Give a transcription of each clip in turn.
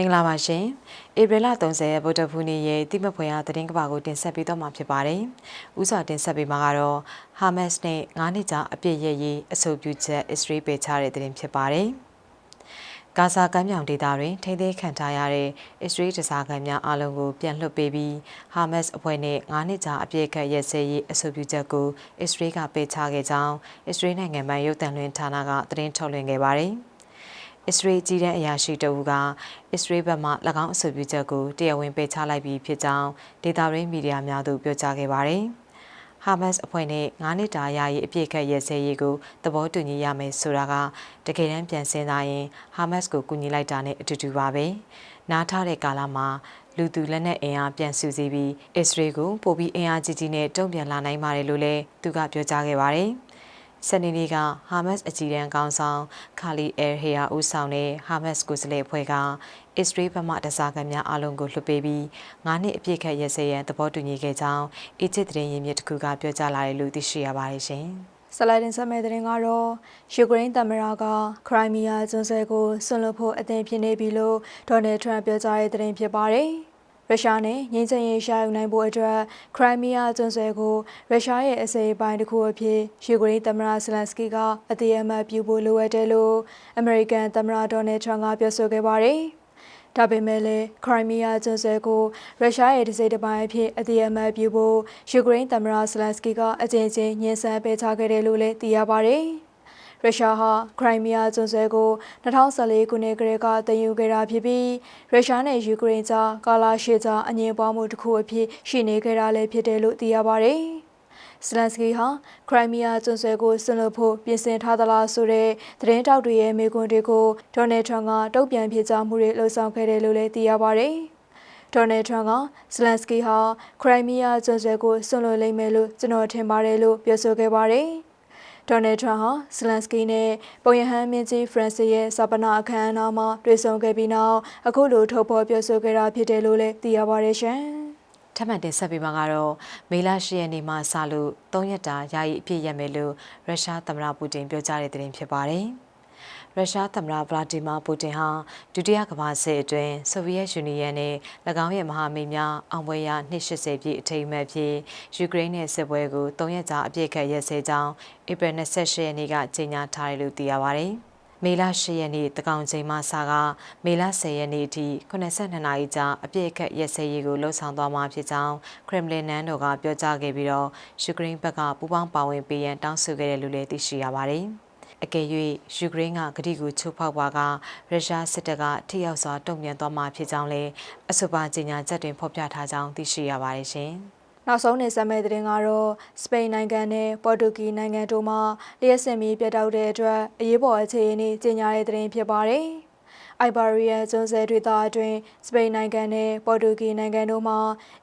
င်္ဂလာပါရှင်ဧပြီလ30ရက်ဗုဒ္ဓဖူးနေ့ရဲ့တိမဖွယ်ရသတင်းကဘာကိုတင်ဆက်ပေးတော့မှာဖြစ်ပါတယ်ဥစွာတင်ဆက်ပေးမှာကတော့ဟာမတ်စ်နဲ့9နှစ်ကြာအပြစ်ရရေးအဆိုပြုချက်အစ္စရေးပေချတဲ့သတင်းဖြစ်ပါတယ်ဂါဇာကမ်းမြောင်ဒေသတွင်ထိန်းသိမ်းခံထားရတဲ့အစ္စရေးတစားခံများအလုံးကိုပြန်လွှတ်ပေးပြီးဟာမတ်စ်အဖွဲ့နဲ့9နှစ်ကြာအပြစ်ခတ်ရက်စဲရေးအဆိုပြုချက်ကိုအစ္စရေးကပေးချခဲ့ကြောင်းအစ္စရေးနိုင်ငံပိုင်ရုပ်သံလွှင့်ဌာနကသတင်းထုတ်လွှင့်ခဲ့ပါတယ်။ အစ္စရေးကြီးတဲ့အရာရှိတအူကအစ္စရေးဘက်မှ၎င်းအဆိုပြုချက်ကိုတရားဝင်ပယ်ချလိုက်ပြီးဖြစ်ကြောင်းဒေတာရင်းမီဒီယာများသို့ပြောကြားခဲ့ပါတယ်။ဟာမတ်စ်အဖွဲ့နဲ့9နှစ်တာယာယီအပြည့်ခတ်ရဲစဲရေးကိုသဘောတူညီရမယ်ဆိုတာကတကယ်တမ်းပြန်စင်းသားရင်ဟာမတ်စ်ကိုကူညီလိုက်တာနဲ့အတူတူပါပဲ။နားထားတဲ့ကာလမှာလူသူလက်နက်အင်အားပြန်စုစည်းပြီးအစ္စရေးကိုပိုပြီးအင်အားကြီးကြီးနဲ့တုံ့ပြန်လာနိုင်ပါတယ်လို့လည်းသူကပြောကြားခဲ့ပါတယ်။ စနေနေ့ကဟာမတ်စ်အကြီးတန်းကောင်းဆောင်ခါလီအဲဟေယာဦးဆောင်တဲ့ဟာမတ်စ်ကိုယ်စားလှယ်အဖွဲ့ကအစ္စရေးဗမာတစားခံများအလုံးကိုလွှတ်ပေးပြီး9နှစ်အပြည့်ခတ်ရစရန်သဘောတူညီခဲ့ကြောင်းအီဂျစ်သတင်းရင်းမြစ်တစ်ခုကပြောကြားလာတယ်လို့သိရှိရပါတယ်ရှင်။ဆလိုင်ဒင်ဆက်မဲ့တဲ့ရင်ကတော့ယူကရိန်းသမ္မတကခရိုင်းမီးယားကျွန်းဆွယ်ကိုဆွန့်လွတ်ဖို့အသင့်ဖြစ်နေပြီလို့ဒေါ်နယ်ထရန့်ပြောကြားတဲ့သတင်းဖြစ်ပါတယ်။ ရုရှားနဲ့ငြိမ်းချမ်းရေးရှာယူနိုင်ဖို့အတွက်ခရိုင်းမီးယားကျွန်းဆွယ်ကိုရုရှားရဲ့အစိပ်ပိုင်းတစ်ခုအဖြစ်ယူကရိန်းသမ္မတဇလန်စကီကအသေးအမှတ်ပြုဖို့လိုအပ်တယ်လို့အမေရိကန်သမ္မတဒေါ်နယ်ထရန့်ကပြောဆိုခဲ့ပါတယ်။ဒါပေမဲ့လည်းခရိုင်းမီးယားကျွန်းဆွယ်ကိုရုရှားရဲ့တစ်စိတ်တစ်ပိုင်းအဖြစ်အသေးအမှတ်ပြုဖို့ယူကရိန်းသမ္မတဇလန်စကီကအကြိမ်ကြိမ်ညှဉ်းဆန်ပေးချခဲ့တယ်လို့လည်းသိရပါတယ်။ ရုရှားဟာခရိုင်းမီးယားကျွန်းဆွယ်ကို2014ခုနှစ်ကတည်းကတင်ယူခဲ့တာဖြစ်ပြီးရုရှားနဲ့ယူကရိန်းကြားကာလာရှေ့ကြားအငြင်းပွားမှုတစ်ခုအဖြစ်ရှိနေခဲ့တာလည်းဖြစ်တယ်လို့သိရပါတယ်။စလန်စကီဟာခရိုင်းမီးယားကျွန်းဆွယ်ကိုဆွန့်လွတ်ဖို့ပြင်ဆင်ထားသလားဆိုတဲ့သတင်းတောက်တွေရဲ့မေးခွန်းတွေကိုဒေါ်နယ်ထရန့်ကတုံ့ပြန်ဖြေကြားမှုတွေလှုံ့ဆော်ခဲ့တယ်လို့လည်းသိရပါတယ်။ဒေါ်နယ်ထရန့်ကဇလန်စကီဟာခရိုင်းမီးယားကျွန်းဆွယ်ကိုဆွန့်လွတ်လိမ့်မယ်လို့ကျွန်တော်ထင်ပါတယ်လို့ပြောဆိုခဲ့ပါတယ်။ ဒေါ်နယ်ထရန့်ဟာဇလန်စကီနဲ့ပုံရဟန်းမင်းကြီးဖရန်စစ်ရဲ့စာပနာအခမ်းအနားမှာတွေ့ဆုံခဲ့ပြီးနောက်အခုလိုထုတ်ဖော်ပြောဆိုခဲ့တာဖြစ်တယ်လို့လည်းသိရပါတယ်ရှင်။ထပ်မံတင်ဆက်ပေးမှာကတော့မေလ10ရက်နေ့မှစလို့3ရက်တာယာယီအပြည့်ရမယ်လို့ရုရှားသမ္မတပူတင်ပြောကြားတဲ့သတင်းဖြစ်ပါတယ်။ ရုရှားသမ္မတဗလာဒီမာပူတင်ဟာဒုတိယကမ္ဘာစစ်အတွင်းဆိုဗီယက်ယူနီယံနဲ့၎င်းရဲ့မဟာမိတ်များအောင်ပွဲရ280ပြည့်အထိမ်းအမှတ်ဖြစ်ယူကရိန်းနဲ့စစ်ပွဲကို၃ရက်ကြာအပြည့်ခတ်ရက်စဲကြောင်းဧပြီ28ရက်နေ့ကကြေညာထားတယ်လို့သိရပါတယ်။မေလ10ရက်နေ့တကောင်ချိန်မှစကမေလ10ရက်နေ့အထိ82နာရီကြာအပြည့်အခက်ရက်စဲရေးကိုလှုပ်ဆောင်သွားမှာဖြစ်ကြောင်းခရမ်လင်နန်တော်ကပြောကြားခဲ့ပြီးတော့ယူကရိန်းဘက်ကပူးပေါင်းပါဝင်ပေးရန်တောင်းဆိုခဲ့တယ်လို့လည်းသိရှိရပါတယ်။ အကယ်၍ယူကရိန်းကဂတိကိုချိုးဖောက်ပါကရုရှားစစ်တပ်ကထိရောက်စွာတုံ့ပြန်သွားမှာဖြစ်ကြောင်းလည်းအဆိုပါကြေညာချက်တွင်ဖော်ပြထားကြောင်းသိရှိရပါတယ်ရှင်။နောက်ဆုံးနေဆက်မဲ့တဲ့တင်ကတော့စပိန်နိုင်ငံနဲ့ပေါ်တူဂီနိုင်ငံတို့မှလျှက်စင်မီပြတ်တောက်တဲ့အတွက်အရေးပေါ်အခြေအနေကြီးညာတဲ့တင်ဖြစ်ပါတယ်။ အိုက်ဘာရီယန်ကျွန်းဆွယ်ဒေသအတွင်းစပိန်နိုင်ငံနဲ့ပေါ်တူဂီနိုင်ငံတို့မှ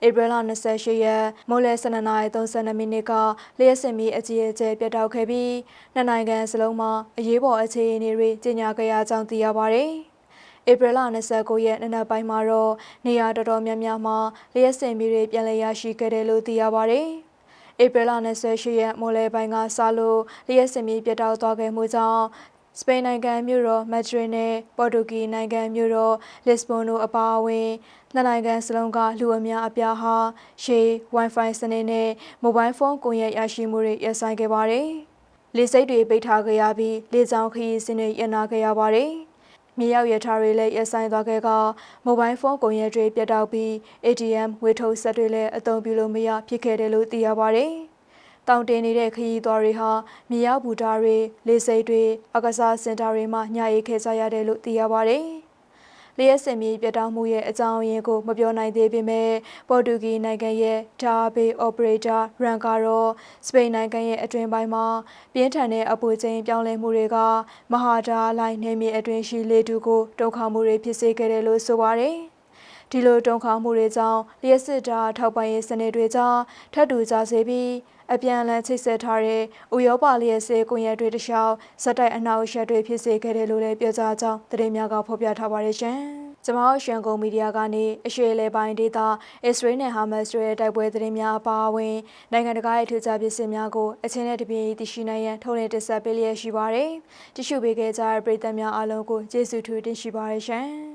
ဧပြီလ28ရက်မိုးလယ်12:32မိနစ်ကလျှက်စစ်မီအကြီးအကျယ်ပြတ်တောက်ခဲ့ပြီးနှစ်နိုင်ငံစလုံးမှာအရေးပေါ်အခြေအနေတွေကြီးညာခဲ့ရကြောင်းသိရပါတယ်။ဧပြီလ29ရက်နေ့နက်ပိုင်းမှာတော့နေရာတော်တော်များများမှာလျှက်စင်မီတွေပြန်လည်ရရှိခဲ့တယ်လို့သိရပါတယ်။ဧပြီလ28ရက်မိုးလေပိုင်းကစလို့လျှက်စင်မီပြတ်တောက်သွားခဲ့မှုကြောင့် စပိန်နိုင်ငံမြို့တော်မက်ဒရစ်နဲ့ပေါ်တူဂီနိုင်ငံမြို့တော်လစ်ဘွန်တို့အပါအဝင်နှစ်နိုင်ငံစလုံးကလူအများအပြားဟာရှေး Wi-Fi စနစ်နဲ့ Mobile Phone ကွန်ရက်ရရှိမှုတွေရပ်ဆိုင်းခဲ့ပါတယ်။လေဆိပ်တွေပိတ်ထားခဲ့ရပြီးလေကြောင်းခရီးစဉ်တွေရပ်နားခဲ့ရပါတယ်။မြေရောက်ရထားတွေလည်းရပ်ဆိုင်းသွားခဲ့က Mobile Phone ကွန်ရက်တွေပြတ်တောက်ပြီး ATM ဝေထုတ်ဆက်တွေလည်းအသုံးပြုလို့မရဖြစ်ခဲ့တယ်လို့သိရပါတယ်။ တောင်တင်နေတဲ့ခရီးသွားတွေဟာမြေရောက်ဘူတာတွေလေဆိပ်တွေအကစားစင်တာတွေမှာညအေးခဲကြရတယ်လို့သိရပါတယ်။လျှက်စင်မြေပြတောင်းမှုရဲ့အကြောင်းအရင်းကိုမပြောနိုင်သေးပေမဲ့ပေါ်တူဂီနိုင်ငံရဲ့ဒါဘေးအော်ပရေတာရန်ကာတော့စပိန်နိုင်ငံရဲ့အတွင်ပိုင်းမှာပြင်းထန်တဲ့အပူချိန်ပြောင်းလဲမှုတွေကမဟာဒါလိုင်းနေမြေအတွင်ရှိလေတူကိုတုံခါမှုတွေဖြစ်စေခဲ့တယ်လို့ဆိုပါတယ်။ ဒီလိုတုံခါမှုတွေကြောင့်လျှက်စစ်တာထောက်ပံ့ရေးစနစ်တွေကြောင့်ထပ်တူကြစေပြီးအပြန်အလှန်ချိတ်ဆက်ထားတဲ့ဥရောပလျက်စေကွန်ရက်တွေတခြားစက်တိုက်အနောက်ရှက်တွေဖြစ်စေခဲ့တယ်လို့လည်းပြောကြားကြောင်းသတင်းများကဖော်ပြထားပါတယ်ရှင်။ကျမတို့ရှန်ကုန်မီဒီယာကနေအရှေ့လေပိုင်းဒေသအစ္စရေးနဲ့ဟာမတ်စ်တို့ရဲ့တိုက်ပွဲသတင်းများအပါအဝင်နိုင်ငံတကာရဲ့ထူးခြားပစ္စည်းများကိုအချင်းနဲ့တပြေးသိရှိနိုင်ရန်ထုတ်လင်းတင်ဆက်ပေးလျက်ရှိပါတယ်။တ िश ုပေးခဲ့ကြတဲ့ပရိသတ်များအားလုံးကိုကျေးဇူးထူးတင်ရှိပါတယ်ရှင်။